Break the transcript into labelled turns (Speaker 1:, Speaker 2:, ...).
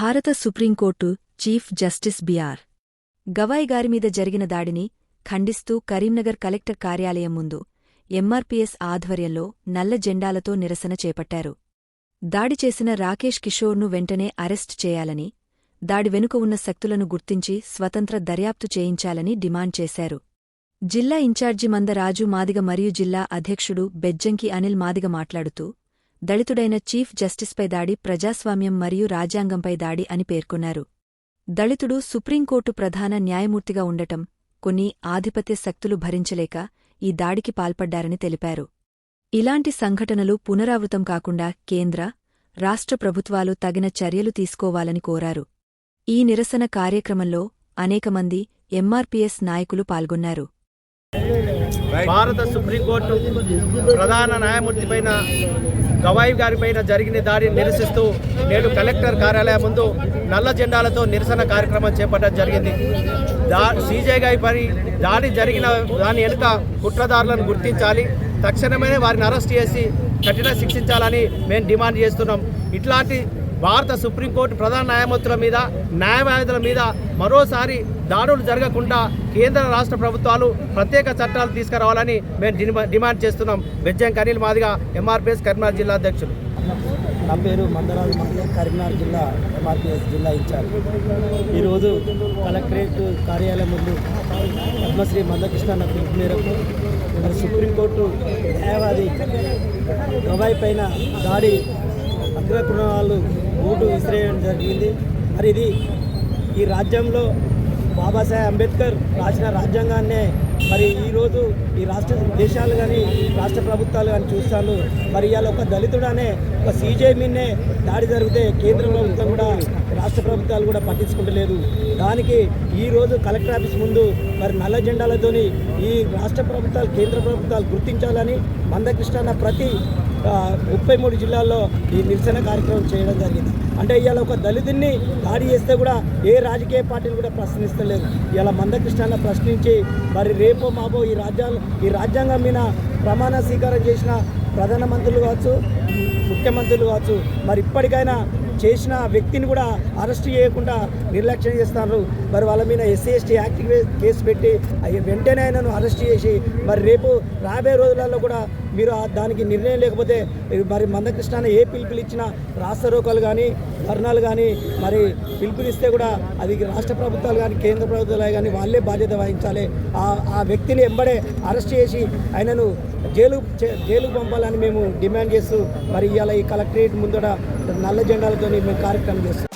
Speaker 1: భారత supreme court chief justice B R. Gavai గారిమీద జరిగిన దాడిని ఖండిస్తూ కరీంనగర్ కలెక్టర్ కార్యాలయం ముందు ఎంఆర్పీఎస్ ఆధ్వర్యంలో నల్ల జెండాలతో నిరసన చేపట్టారు. దాడి చేసిన రాకేష్ కిషోర్ను వెంటనే అరెస్ట్ చేయాలని దాడి వెనుక ఉన్న శక్తులను గుర్తించి స్వతంత్ర దర్యాప్తు చేయించాలని డిమాండ్ చేశారు. జిల్లా ఇన్ఛార్జి మంద రాజు మాదిగ మరియు జిల్లా అధ్యక్షుడు బెజ్జంకి అనిల్ మాదిగ మాట్లాడుతూ దళితుడైన చీఫ్ జస్టిస్పై దాడి ప్రజాస్వామ్యం మరియు రాజ్యాంగంపై దాడి అని పేర్కొన్నారు. దళితుడు సుప్రీంకోర్టు ప్రధాన న్యాయమూర్తిగా ఉండటం కొన్ని ఆధిపత్య శక్తులు భరించలేక ఈ దాడికి పాల్పడ్డారని తెలిపారు. ఇలాంటి సంఘటనలు పునరావృతం కాకుండా కేంద్ర రాష్ట్ర ప్రభుత్వాలు తగిన చర్యలు తీసుకోవాలని కోరారు. ఈ నిరసన కార్యక్రమంలో అనేకమంది ఎంఆర్పీఎస్ నాయకులు పాల్గొన్నారు.
Speaker 2: భారత సుప్రీంకోర్టు ప్రధాన న్యాయమూర్తిపైన గవాయి గారిపైన జరిగిన దాడిని నిరసిస్తూ నేడు కలెక్టర్ కార్యాలయం ముందు నల్ల జెండాలతో నిరసన కార్యక్రమం చేపట్టడం జరిగింది. దా సీజే గారిపై దాడి జరిగిన దాని వెనుక కుట్రదారులను గుర్తించాలి తక్షణమే వారిని అరెస్ట్ చేసి కఠిన శిక్షించాలని మేము డిమాండ్ చేస్తున్నాం. ఇట్లాంటి భారత సుప్రీంకోర్టు ప్రధాన న్యాయమూర్తుల మీద న్యాయవాదుల మీద మరోసారి దాడులు జరగకుండా కేంద్ర రాష్ట్ర ప్రభుత్వాలు ప్రత్యేక చట్టాలు తీసుకురావాలని మేము డిమా- డిమాండ్ చేస్తున్నాం. బెజ్జం కనీల్ మాదిగా ఎంఆర్పిఎస్ కరీంనగర్ జిల్లా అధ్యక్షులు.
Speaker 3: నా పేరు మందరాజు మహమ్మద్ కరీంనగర్ జిల్లా ఎంఆర్పిఎస్ జిల్లా ఇన్ఛార్జ్. ఈరోజు కలెక్టరేట్ కార్యాలయం ముందు పద్మశ్రీ మందకృష్ణ పిలుపు మేరకు సుప్రీంకోర్టు న్యాయవాది గవాయి పైన దాడి అగ్రకుణ ఓటు విసిరేయడం జరిగింది. మరి ఇది ఈ రాజ్యంలో బాబాసాహెబ్ అంబేద్కర్ రాసిన రాజ్యాంగాన్నే మరి ఈరోజు ఈ రాష్ట్ర దేశాలు కానీ రాష్ట్ర ప్రభుత్వాలు కానీ చూస్తాను. మరి ఇవాళ ఒక దళితుడనే ఒక సీజే మీన్నే దాడి జరిగితే కేంద్ర ప్రభుత్వం కూడా రాష్ట్ర ప్రభుత్వాలు కూడా పట్టించుకుంటలేదు. దానికి ఈ రోజు కలెక్టర్ ఆఫీస్ ముందు మరి నల్ల జెండాలతోని ఈ రాష్ట్ర ప్రభుత్వాలు కేంద్ర ప్రభుత్వాలు గుర్తించాలని మందకృష్ణ ప్రతి ముప్పై మూడు జిల్లాల్లో ఈ నిరసన కార్యక్రమం చేయడం జరిగింది. అంటే ఇవాళ ఒక దళితుడిని దాడి చేస్తే కూడా ఏ రాజకీయ పార్టీలు కూడా ప్రశ్నిస్తలేదు. ఇలా మందకృష్ణ ప్రశ్నించి మరి రేపో మాపో ఈ రాజ్యాంగ ఈ రాజ్యాంగం మీద ప్రమాణ స్వీకారం చేసిన ప్రధానమంత్రులు కావచ్చు ముఖ్యమంత్రులు కావచ్చు మరి ఇప్పటికైనా చేసిన వ్యక్తిని కూడా అరెస్ట్ చేయకుండా నిర్లక్ష్యం చేస్తున్నారు. మరి వాళ్ళ మీద ఎస్సీ ఎస్టీ యాక్ట్ కేసు పెట్టి అవి వెంటనే ఆయనను అరెస్ట్ చేసి మరి రేపు రాబోయే రోజులలో కూడా మీరు ఆ దానికి నిర్ణయం లేకపోతే మరి మందకృష్ణ ఏ పిలుపులు ఇచ్చినా రాష్ట్ర రోకాలు కానీ ధర్నాలు కానీ మరి పిలుపునిస్తే కూడా అది రాష్ట్ర ప్రభుత్వాలు కానీ కేంద్ర ప్రభుత్వాలు కానీ వాళ్ళే బాధ్యత వహించాలి. ఆ ఆ వ్యక్తిని ఎంబడే అరెస్ట్ చేసి ఆయనను జైలు చే- జైలుకు పంపాలని మేము డిమాండ్ చేస్తూ మరి ఇవాళ ఈ కలెక్టరేట్ ముందట నల్ల జెండాలతో మేము కార్యక్రమం చేస్తాం